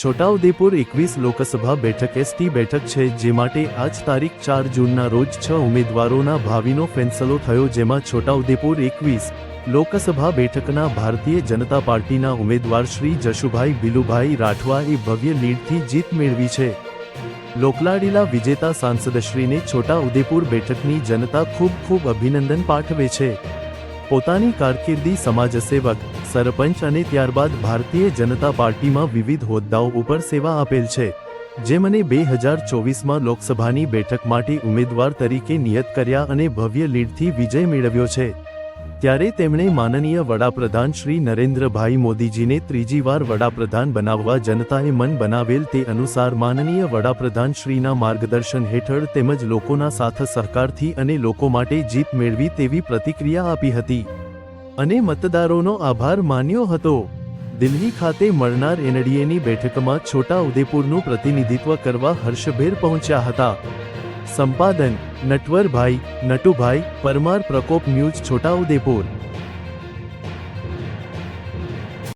છોટાઉદેપુર એકવીસ લોકસભા બેઠક એસટી બેઠક છે, જે માટે આજ તારીખ ચાર જૂનના રોજ છ ઉમેદવારોના ભાવિનો ફેંસલો થયો, જેમાં છોટાઉદેપુર એકવીસ લોકસભા બેઠકના ભારતીય જનતા પાર્ટીના ઉમેદવાર શ્રી જશુભાઈ બિલુભાઈ રાઠવાએ ભવ્ય લીડથી જીત મેળવી છે. લોકલાડીલા વિજેતા સાંસદશ્રીને છોટાઉદેપુર બેઠકની જનતા ખૂબ ખૂબ અભિનંદન પાઠવે છે. પોતાની કારકિર્દી સમાજસેવક, સરપંચ અને ત્યારબાદ ભારતીય જનતા પાર્ટીમાં વિવિધ હોદ્દાઓ ઉપર સેવા આપેલ છે, જે મને બે હજાર ચોવીસમાં લોકસભાની બેઠક માટે ઉમેદવાર તરીકે નિયત કર્યા અને ભવ્ય લીડથી વિજય મેળવ્યો છે. ત્યારે તેમણે માનનીય વડાપ્રધાન શ્રી નરેન્દ્રભાઈ મોદીજીને ત્રીજી વાર વડાપ્રધાન બનાવવા જનતાએ મન બનાવેલ તે અનુસાર માનનીય વડાપ્રધાન શ્રીના માર્ગદર્શન હેઠળ તેમજ લોકોના સાથ સહકારથી અને લોકો માટે જીત મેળવી તેવી પ્રતિક્રિયા આપી હતી. અને મતદારોનો આભાર માન્યો હતો. દિલ્હી ખાતે મળનાર એનડીએની બેઠકમાં છોટા ઉદેપુરનું પ્રતિનિધિત્વ કરવા હર્ષભેર પહોંચ્યા હતા. સંપાદન નટવરભાઈ નટુભાઈ પરમાર પ્રકોપ ન્યૂઝ છોટાઉદેપુર